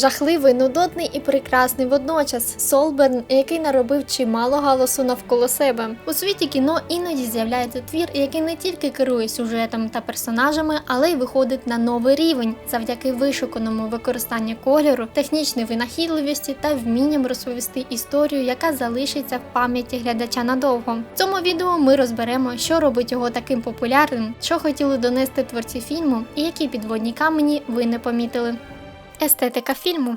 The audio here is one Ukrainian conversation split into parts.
Жахливий, нудотний і прекрасний водночас Солберн, який наробив чимало галасу навколо себе. У світі кіно іноді з'являється твір, який не тільки керує сюжетом та персонажами, але й виходить на новий рівень завдяки вишуканому використанню кольору, технічній винахідливості та вмінням розповісти історію, яка залишиться в пам'яті глядача надовго. В цьому відео ми розберемо, що робить його таким популярним, що хотіли донести творці фільму, і які підводні камені ви не помітили. Естетика фільму.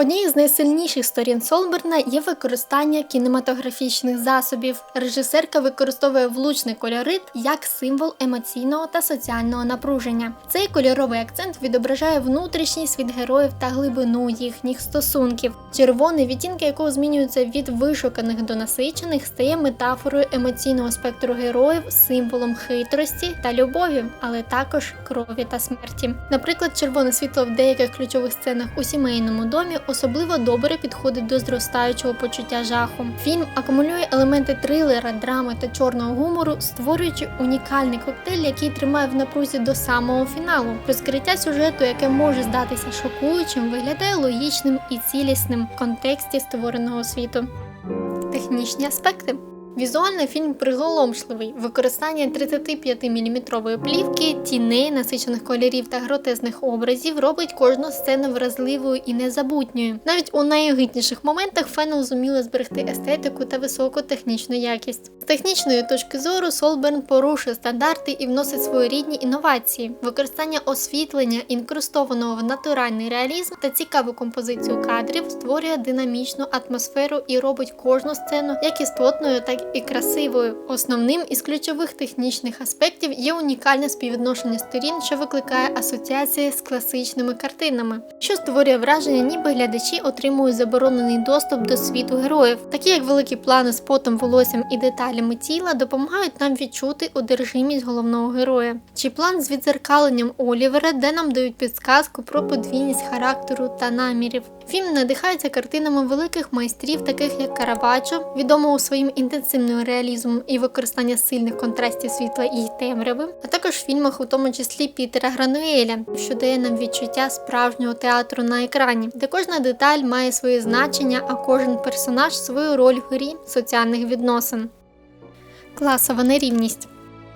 Однією з найсильніших сторін Солберна є використання кінематографічних засобів. Режисерка використовує влучний кольорит як символ емоційного та соціального напруження. Цей кольоровий акцент відображає внутрішній світ героїв та глибину їхніх стосунків. Червоний, відтінки якого змінюються від вишуканих до насичених, стає метафорою емоційного спектру героїв, символом хитрості та любові, але також крові та смерті. Наприклад, червоне світло в деяких ключових сценах у сімейному домі особливо добре підходить до зростаючого почуття жаху. Фільм акумулює елементи трилера, драми та чорного гумору, створюючи унікальний коктейль, який тримає в напрузі до самого фіналу. Розкриття сюжету, яке може здатися шокуючим, виглядає логічним і цілісним в контексті створеного світу. Технічні аспекти. Візуально фільм приголомшливий. Використання 35-мм плівки, тіней, насичених кольорів та гротезних образів робить кожну сцену вразливою і незабутньою. Навіть у найогидніших моментах Фенел зуміла зберегти естетику та високу технічну якість. З технічної точки зору Солберн порушує стандарти і вносить своєрідні інновації. Використання освітлення, інкрустованого в натуральний реалізм та цікаву композицію кадрів створює динамічну атмосферу і робить кожну сцену як істотною, так і красивою. Основним із ключових технічних аспектів є унікальне співвідношення сторін, що викликає асоціації з класичними картинами, що створює враження, ніби глядачі отримують заборонений доступ до світу героїв, такі як великі плани з потом, волоссям і деталями тіла допомагають нам відчути одержимість головного героя. Чи план з відзеркаленням Олівера, де нам дають підсказку про подвійність характеру та намірів. Фільм надихається картинами великих майстрів, таких як Караваджо, відомого своїм інтенсивним реалізмом і використання сильних контрастів світла і темряви, а також в фільмах, у тому числі Пітера Грануеля, що дає нам відчуття справжнього театру на екрані, де кожна деталь має своє значення, а кожен персонаж свою роль в грі соціальних відносин. Класова нерівність.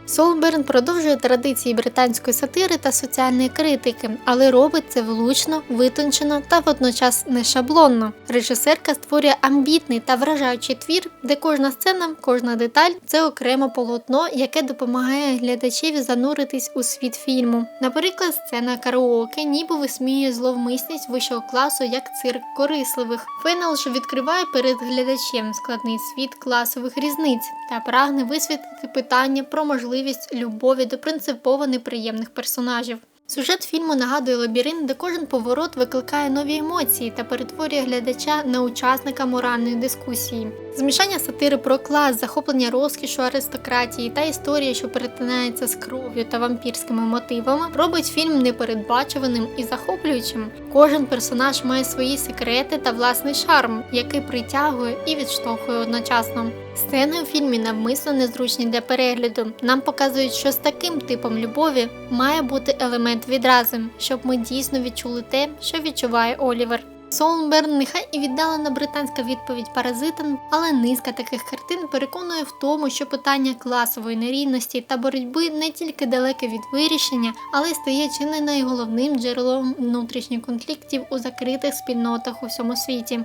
Солберн продовжує традиції британської сатири та соціальної критики, але робить це влучно, витончено та водночас не шаблонно. Режисерка створює амбітний та вражаючий твір, де кожна сцена, кожна деталь це окреме полотно, яке допомагає глядачеві зануритись у світ фільму. Наприклад, сцена караоке ніби висміює зловмисність вищого класу як цирк корисливих. Фенел ж відкриває перед глядачем складний світ класових різниць та прагне висвітлити питання про можливість любові до принципово неприємних персонажів. Сюжет фільму нагадує лабіринт, де кожен поворот викликає нові емоції та перетворює глядача на учасника моральної дискусії. Змішання сатири про клас, захоплення розкішу аристократії та історія, що перетинається з кров'ю та вампірськими мотивами, робить фільм непередбачуваним і захоплюючим. Кожен персонаж має свої секрети та власний шарм, який притягує і відштовхує одночасно. Сцени у фільмі навмисно незручні для перегляду. Нам показують, що з таким типом любові має бути елемент відрази, щоб ми дійсно відчули те, що відчуває Олівер. Солнберн нехай і віддалена британська відповідь паразитам, але низка таких картин переконує в тому, що питання класової нерівності та боротьби не тільки далеке від вирішення, але й стає чи не найголовним джерелом внутрішніх конфліктів у закритих спільнотах у всьому світі.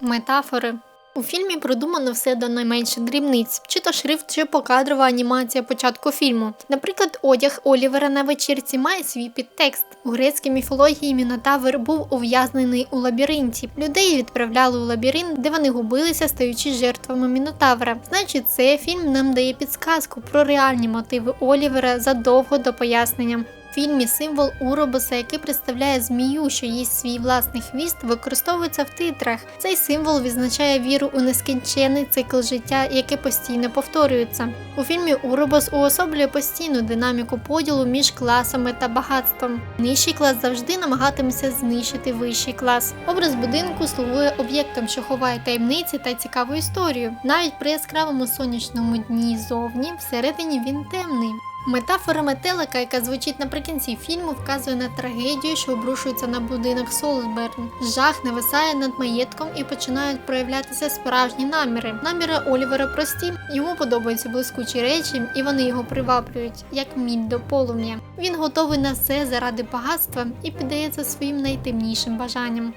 Метафори у фільмі продумано все до найменших дрібниць, чи то шрифт, чи покадрова анімація початку фільму. Наприклад, одяг Олівера на вечірці має свій підтекст. У грецькій міфології Мінотавр був ув'язнений у лабіринті. Людей відправляли у лабіринт, де вони губилися, стаючи жертвами Мінотавра. Значить, цей фільм нам дає підсказку про реальні мотиви Олівера задовго до пояснення. В фільмі символ Уробоса, який представляє змію, що їсть свій власний хвіст, використовується в титрах. Цей символ відзначає віру у нескінчений цикл життя, яке постійно повторюється. У фільмі Уробос уособлює постійну динаміку поділу між класами та багатством. Нижчий клас завжди намагатиметься знищити вищий клас. Образ будинку слугує об'єктом, що ховає таємниці та цікаву історію. Навіть при яскравому сонячному дні зовні всередині він темний. Метафора метелика, яка звучить наприкінці фільму, вказує на трагедію, що обрушується на будинок Солсберн. Жах нависає над маєтком і починають проявлятися справжні наміри. Наміри Олівера прості. Йому подобаються блискучі речі, і вони його приваблюють, як мідь до полум'я. Він готовий на все заради багатства і піддається своїм найтемнішим бажанням.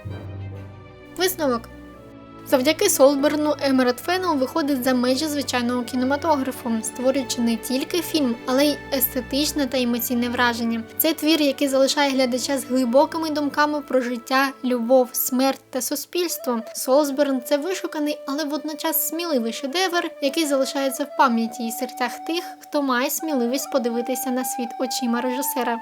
Висновок. Завдяки Солберну Емерет Феннел виходить за межі звичайного кінематографу, створюючи не тільки фільм, але й естетичне та емоційне враження. Це твір, який залишає глядача з глибокими думками про життя, любов, смерть та суспільство. Солсберн це вишуканий, але водночас сміливий шедевр, який залишається в пам'яті і серцях тих, хто має сміливість подивитися на світ очима режисера.